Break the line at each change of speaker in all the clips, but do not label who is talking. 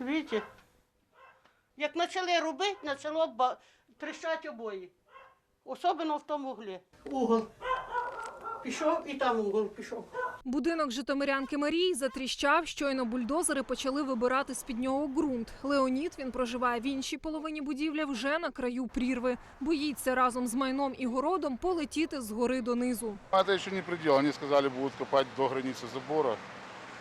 Видите? Як почали робити, почало ба- тріщати обої. Особливо в тому углі. Угол. Пішов і там угол пішов.
Будинок житомирянки Марії затріщав, щойно бульдозери почали вибирати з під нього ґрунт. Леонід він проживає в іншій половині будівлі вже на краю прірви. Боїться разом з майном і городом полетіти з гори донизу.
Это еще не предел. Они сказали, будут копать до границы забора.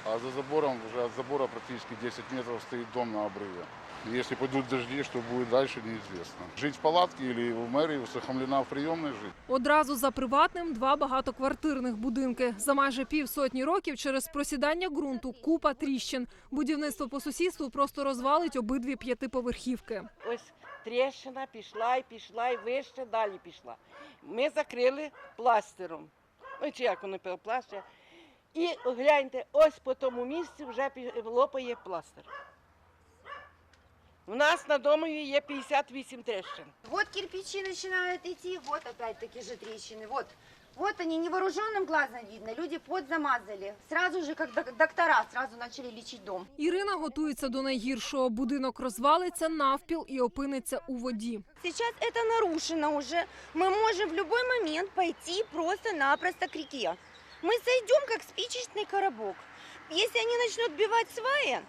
А за забором, уже от забора практически 10 метров стоит дом на обрыве. Если пойдут дожди, что будет дальше, неизвестно. Жить в палатке или в мэрии, Сахамлина в приемной жить.
Одразу за приватним два багатоквартирних будинки. За майже півсотні років через просідання ґрунту купа тріщин. Будівництво по сусідству просто розвалить обидві п'ятиповерхівки.
Ось тріщина пішла і пішла, і вище далі пішла. Ми закрили пластиром. Ну, чи як воно пластир. І гляньте, ось по тому місці вже пі- лопає пластир. У нас на домові є 58 тріщин.
Вот кирпичи начинают идти, вот опять-таки же трещины, вот. Вот они невооруженным глазом видно, люди пот замазали. Сразу же, как док- доктора, сразу начали лечить дом.
Ірина готується до найгіршого. Будинок розвалиться навпіл і опиниться у воді.
Сейчас это нарушено уже. Мы можем в любой момент пойти просто-напросто к реке. Мы сойдем, как спичечный коробок. Если они начнут бивать сваи,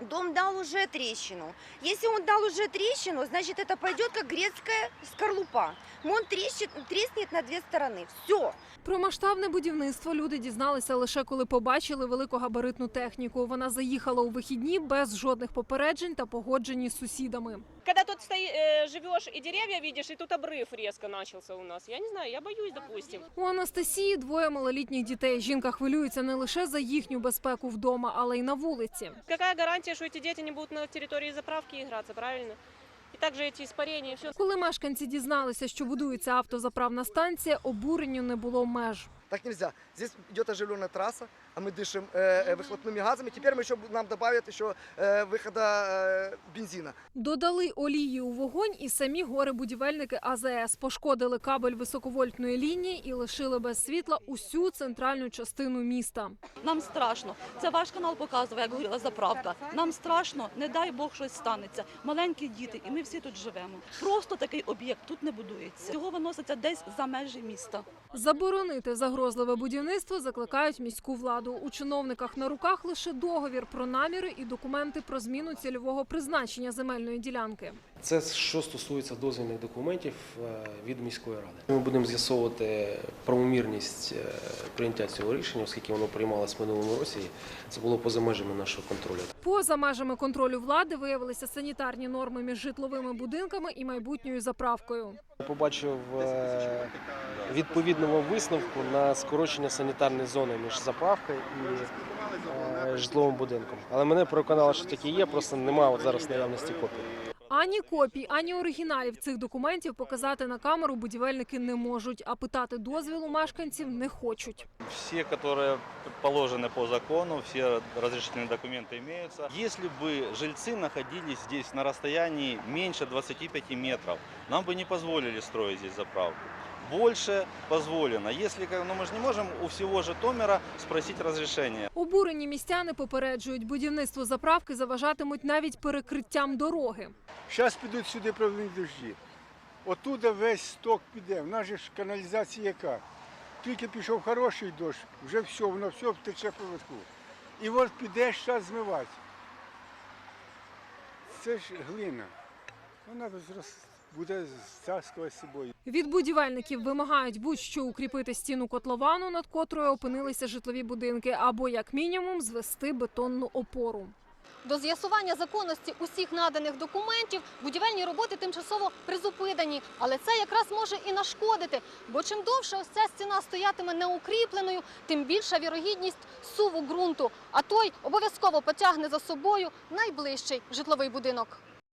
дом дал уже трещину. Если он дал уже трещину, значит это пойдет как грецкая скорлупа. Он трещит, треснет на две стороны. Все.
Про масштабне будівництво люди дізналися лише коли побачили великогабаритну техніку. Вона заїхала у вихідні без жодних попереджень та погоджені з сусідами.
Когда тут стои, э, живешь и деревья видишь, и тут обрыв резко начался у нас. Я не знаю, я боюсь, допустим.
У Анастасії двоє малолітніх дітей. Жінка хвилюється не лише за їхню безпеку вдома, але й на вулиці.
Какая гарантия, что эти дети не будут на территории заправки играться, правильно? И также эти испарения, все.
Коли мешканці дізналися, що будується автозаправна станція, обуренню не було меж.
Так нельзя. Здесь идет оживленная трасса, а мы дышим э, э, выхлопными газами. Теперь мы еще нам добавят еще э, выхода э, бензина.
Додали олії у вогонь, і самі горе-будівельники АЗС пошкодили кабель високовольтної лінії і лишили без світла усю центральну частину міста.
Нам страшно. Це ваш канал показував, як горіла заправка. Нам страшно, не дай Бог щось станеться. Маленькі діти, і ми всі тут живемо. Просто такий об'єкт тут не будується. Його виноситься десь за межі міста.
Заборонити загрозливе будівництво закликають міську владу. У чиновниках на руках лише договір про наміри і документи про зміну цільового призначення земельної ділянки.
Це що стосується дозвільних документів е, від міської ради. Ми будемо з'ясовувати правомірність е, прийняття цього рішення, оскільки воно приймалось в минулому році. Це було поза межами нашого контролю.
Поза межами контролю влади виявилися санітарні норми між житловими будинками і майбутньою заправкою.
Я побачив е, відповідному висновку на скорочення санітарної зони між заправкою і е, житловим будинком. Але мене переконало, що таке є, просто немає от зараз наявності копії.
Ані копій, ані оригіналів цих документів показати на камеру будівельники не можуть, а питати дозвілу мешканців не хочуть.
Все, которые положены по закону, все разрешительные документы имеются. Если бы жильцы находились здесь на расстоянии меньше 25 метров, нам бы не позволили строить здесь заправку. Больше позволено. Если, ну мы же не можем у всего Житомира спросить разрешение.
Обурені містяни попереджують, будівництво заправки заважатимуть навіть перекриттям дороги.
Зараз підуть сюди правильні дощі. Отуда весь сток піде. В нас же ж каналізація яка. Тільки пішов хороший дощ, вже все, воно все втече поверху. І от піде зараз змивати. Це ж глина. Вона зрос- буде стаскувати з собою.
Від будівельників вимагають будь-що укріпити стіну котловану, над котрою опинилися житлові будинки, або як мінімум звести бетонну опору.
До з'ясування законності усіх наданих документів будівельні роботи тимчасово призупинені, але це якраз може і нашкодити. Бо чим довше ось ця стіна стоятиме неукріпленою, тим більша вірогідність суву ґрунту. А той обов'язково потягне за собою найближчий житловий будинок.